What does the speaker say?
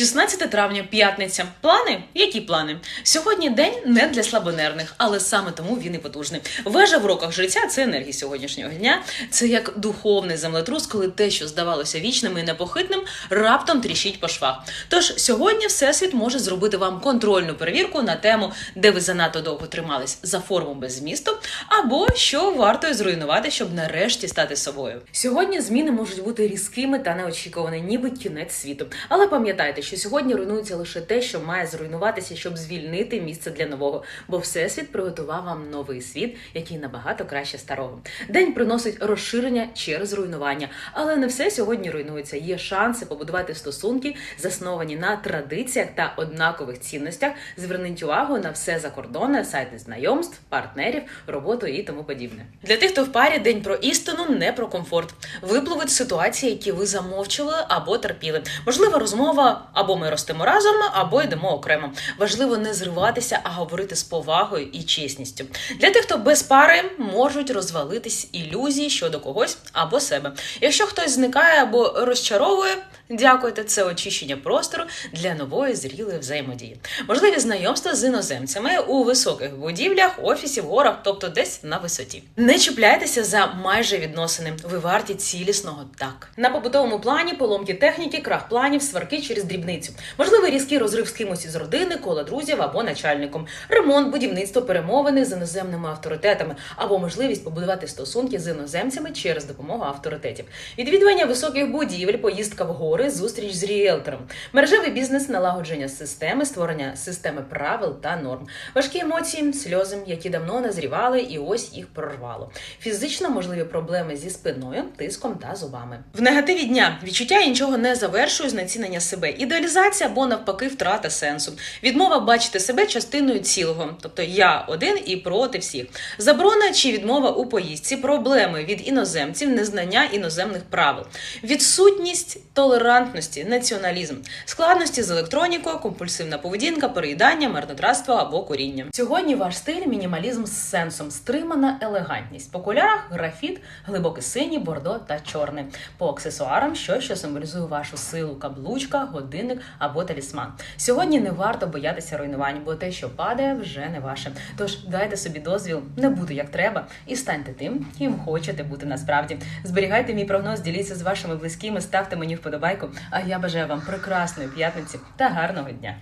16 травня, п'ятниця. Плани? Які плани? Сьогодні день не для слабонервних, але саме тому він і потужний. Вежа в роках життя це енергія сьогоднішнього дня. Це як духовний землетрус, коли те, що здавалося вічним і непохитним, раптом тріщить по швах. Тож сьогодні всесвіт може зробити вам контрольну перевірку на тему, де ви занадто довго тримались за форму без змісту, або що варто зруйнувати, щоб нарешті стати собою. Сьогодні зміни можуть бути різкими та неочікувані, ніби кінець світу. Але пам'ятайте, що сьогодні руйнується лише те, що має зруйнуватися, щоб звільнити місце для нового, бо всесвіт приготував вам новий світ, який набагато краще старого. День приносить розширення через руйнування, але не все сьогодні руйнується. Є шанси побудувати стосунки, засновані на традиціях та однакових цінностях. Зверніть увагу на все закордонне, сайти знайомств, партнерів, роботу і тому подібне. Для тих, хто в парі, день про істину, не про комфорт. Випливуть ситуації, які ви замовчували або терпіли. Можлива розмова або ми ростемо разом, або йдемо окремо. Важливо не зриватися, а говорити з повагою і чесністю. Для тих, хто без пари, можуть розвалитись ілюзії щодо когось або себе. Якщо хтось зникає або розчаровує, дякуйте, це очищення простору для нової зрілої взаємодії. Можливі знайомства з іноземцями у високих будівлях, офісів, горах, тобто десь на висоті. Не чіпляйтеся за майже відносини. Ви варті цілісного так. На побутовому плані поломки техніки, крах планів, сварки через дрібницю. Можливий різкий розрив з кимось із родини, кола друзів або начальником, ремонт, будівництво, перемовини з іноземними авторитетами або можливість побудувати стосунки з іноземцями через допомогу авторитетів. Відвідування високих будівель, поїздка в гори, зустріч з ріелтором, мережевий бізнес, налагодження системи, створення системи правил та норм, важкі емоції, сльози, які давно назрівали, і ось їх прорвало. Фізично можливі проблеми зі спиною, тиском та зубами. В негативі дня відчуття я нічого не завершую, знецінення себе, ідеалізація або навпаки втрата сенсу, відмова бачити себе частиною цілого, тобто я один і проти всіх. Заборона чи відмова у поїздці, проблеми від іноземців, незнання іноземних правил, відсутність толерантності, націоналізм, складності з електронікою, компульсивна поведінка, переїдання, марнотратство або куріння. Сьогодні ваш стиль мінімалізм з сенсом, стримана елегантність. По кольорах графіт, глибокий синій, бордо та чорний. По аксесуарам щось, що символізує вашу силу, каблучка, годинник або талісман. Сьогодні не варто боятися руйнувань, бо те, що падає, вже не ваше. Тож дайте собі дозвіл, не бути як треба, і станьте тим, ким хочете бути насправді. Зберігайте мій прогноз, діліться з вашими близькими, ставте мені вподобайку. А я бажаю вам прекрасної п'ятниці та гарного дня.